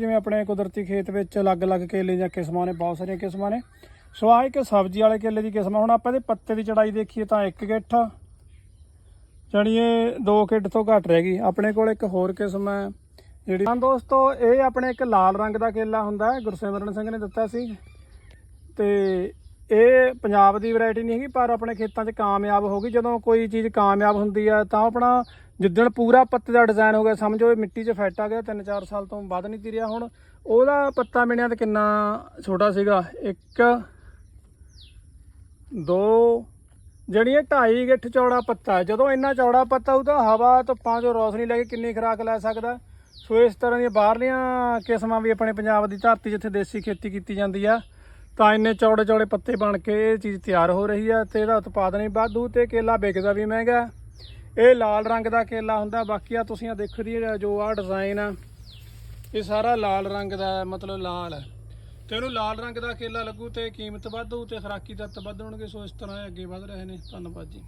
ਜਿਵੇਂ ਆਪਣੇ ਕੁਦਰਤੀ ਖੇਤ ਵਿੱਚ ਅਲੱਗ-ਅਲੱਗ ਕੇਲੇ ਜਾਂ ਕਿਸਮਾਂ ਨੇ, ਬਹੁਤ ਸਾਰੀਆਂ ਕਿਸਮਾਂ ਨੇ। ਸੋ ਆਹ ਇੱਕ ਸਬਜ਼ੀ ਵਾਲੇ ਕੇਲੇ ਦੀ ਕਿਸਮ ਆ। ਹੁਣ ਆਪਾਂ ਇਹਦੇ ਪੱਤੇ ਦੀ ਚੜਾਈ ਦੇਖੀਏ ਤਾਂ ਇੱਕ ਗਿੱਠ, ਜਾਣੀ ਇਹ ਦੋ ਗਿੱਠ ਤੋਂ ਘੱਟ ਰਹਿ ਗਈ। ਆਪਣੇ ਕੋਲ ਇੱਕ ਹੋਰ ਕਿਸਮ ਹੈ, ਜਿਹੜੀ ਹਾਂ ਦੋਸਤੋ, ਇਹ ਆਪਣੇ ਇੱਕ ਲਾਲ ਰੰਗ ਦਾ ਕੇਲਾ ਹੁੰਦਾ ਹੈ, ਗੁਰਸਿਮਰਨ ਸਿੰਘ ਨੇ ਦਿੱਤਾ ਸੀ। ਤੇ ਇਹ ਪੰਜਾਬ ਦੀ ਵੈਰਾਈਟੀ ਨਹੀਂ ਹੈਗੀ, ਪਰ ਆਪਣੇ ਖੇਤਾਂ 'ਚ ਕਾਮਯਾਬ ਹੋ ਗਈ। ਜਦੋਂ ਕੋਈ ਚੀਜ਼ ਕਾਮਯਾਬ ਹੁੰਦੀ ਹੈ ਤਾਂ ਆਪਣਾ ਜਿੱਦਣ ਪੂਰਾ ਪੱਤੇ ਦਾ ਡਿਜ਼ਾਈਨ ਹੋ ਗਿਆ, ਸਮਝੋ ਇਹ ਮਿੱਟੀ 'ਚ ਫੈਟ ਆ ਗਿਆ 3-4 ਸਾਲ ਤੋਂ ਵੱਧ ਨਹੀਂ ਤਿਰਿਆ ਹੁਣ, ਉਹਦਾ ਪੱਤਾ ਮਿਣਿਆ ਤੇ ਕਿੰਨਾ ਛੋਟਾ ਸੀਗਾ? ਇੱਕ, ਦੋ, ਜਿਹੜੀ ਇਹ ਢਾਈ ਗਿੱਠ ਚੌੜਾ ਪੱਤਾ ਜਦੋਂ ਇੰਨਾ ਚੌੜਾ ਪੱਤਾ ਉਹ ਤਾਂ ਹਵਾ ਧੁੱਪਾਂ 'ਚੋਂ ਰੋਸ਼ਨੀ ਲੈ ਕੇ ਕਿੰਨੀ ਖੁਰਾਕ ਲੈ ਸਕਦਾ। ਸੋ ਇਸ ਤਰ੍ਹਾਂ ਦੀਆਂ ਬਾਹਰਲੀਆਂ ਕਿਸਮਾਂ ਵੀ ਆਪਣੇ ਪੰਜਾਬ ਦੀ ਧਰਤੀ ਜਿੱਥੇ ਦੇਸੀ ਖੇਤੀ ਕੀਤੀ ਜਾਂਦੀ ਆ। ਤਾਂ ਇੰਨੇ ਚੌੜੇ ਚੌੜੇ ਪੱਤੇ ਬਣ ਕੇ ਇਹ ਚੀਜ਼ ਤਿਆਰ ਹੋ ਰਹੀ ਹੈ ਤੇ ਇਹਦਾ ਉਤਪਾਦਨ ਵੀ ਵਾਧੂ ਤੇ ਕੇਲਾ ਵਿਕਦਾ ਵੀ ਮਹਿੰਗਾ। ਇਹ ਲਾਲ ਰੰਗ ਦਾ ਕੇਲਾ ਹੁੰਦਾ, ਬਾਕੀ ਆ ਤੁਸੀਂ ਆ ਦੇਖੋ ਦੀ ਜੋ ਆ ਡਿਜ਼ਾਈਨ ਆ, ਇਹ ਸਾਰਾ ਲਾਲ ਰੰਗ ਦਾ, ਮਤਲਬ ਲਾਲ। ਹੈ ਤੇ ਇਹਨੂੰ ਲਾਲ ਰੰਗ ਦਾ ਕੇਲਾ ਲੱਗੂ ਤੇ ਕੀਮਤ ਵਾਧੂ ਤੇ ਖਰਾਕੀ ਤੱਤ ਵਧਣਗੇ ਸੋ ਇਸ ਤਰ੍ਹਾਂ ਇਹ ਅੱਗੇ ਵਧ ਰਹੇ ਨੇ। ਧੰਨਵਾਦ ਜੀ।